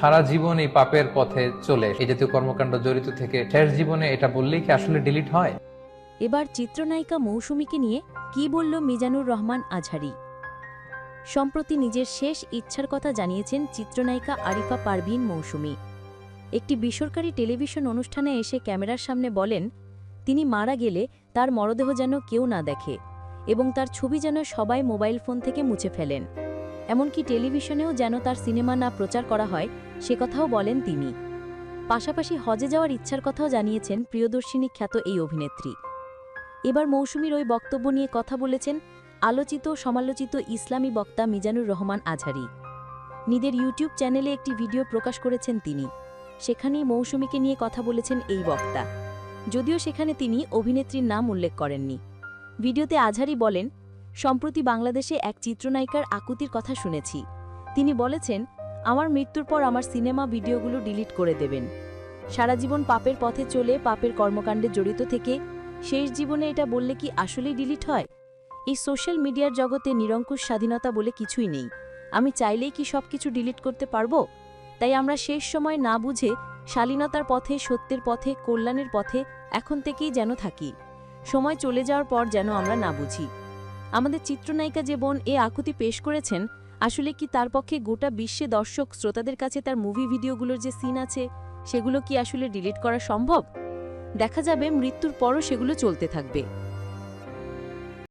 সারা জীবন এই পাপের পথে চলে। এই জাতীয় কর্মকাণ্ড জড়িত থেকে শেষ জীবনে এটা বললেই কি আসলে ডিলিট হয়? এবার চিত্রনায়িকা মৌসুমীকে নিয়ে কি বলল মিজানুর রহমান আজহারি? সম্প্রতি নিজের শেষ ইচ্ছার কথা জানিয়েছেন চিত্রনায়িকা আরিফা পারভিন মৌসুমী। একটি বেসরকারি টেলিভিশন অনুষ্ঠানে এসে ক্যামেরার সামনে বলেন, তিনি মারা গেলে তার মরদেহ যেন কেউ না দেখে এবং তার ছবি যেন সবাই মোবাইল ফোন থেকে মুছে ফেলেন। এমনকি টেলিভিশনেও যেন তার সিনেমা না প্রচার করা হয়, সে কথাও বলেন তিনি। পাশাপাশি হজে যাওয়ার ইচ্ছার কথাও জানিয়েছেন প্রিয়দর্শিনী খ্যাত এই অভিনেত্রী। এবার মৌসুমীর ওই বক্তব্য নিয়ে কথা বলেছেন আলোচিত সমালোচিত ইসলামী বক্তা মিজানুর রহমান আজহারি। নিজের ইউটিউব চ্যানেলে একটি ভিডিও প্রকাশ করেছেন তিনি। সেখানেই মৌসুমীকে নিয়ে কথা বলেছেন এই বক্তা। যদিও সেখানে তিনি অভিনেত্রীর নাম উল্লেখ করেননি। ভিডিওতে আজহারি বলেন সম্প্রতি বাংলাদেশে এক চিত্রনায়িকার আকুতির কথা শুনেছি। তিনি বলেছেন, আমার মৃত্যুর পর আমার সিনেমা ভিডিওগুলো ডিলিট করে দেবেন। সারা জীবন পাপের পথে চলে পাপের কর্মকাণ্ডে জড়িত থেকে শেষ জীবনে এটা বললে কি আসলেই ডিলিট হয়? এই সোশ্যাল মিডিয়ার জগতে নিরঙ্কুশ স্বাধীনতা বলে কিছুই নেই। আমি চাইলেই কি সবকিছু ডিলিট করতে পারব? তাই আমরা শেষ সময় না বুঝে শালীনতার পথে, সত্যের পথে, কল্যাণের পথে এখন থেকেই যেন থাকি। সময় চলে যাওয়ার পর যেন আমরা না বুঝি। আমাদের চিত্রনায়িকা যে বোন এ আকুতি পেশ করেছেন, আসলে কি তার পক্ষে গোটা বিশ্বে দর্শক শ্রোতাদের কাছে তার মুভি ভিডিওগুলোর যে সিন আছে, সেগুলো কি আসলে ডিলিট করা সম্ভব? দেখা যাবে মৃত্যুর পরও সেগুলো চলতে থাকবে।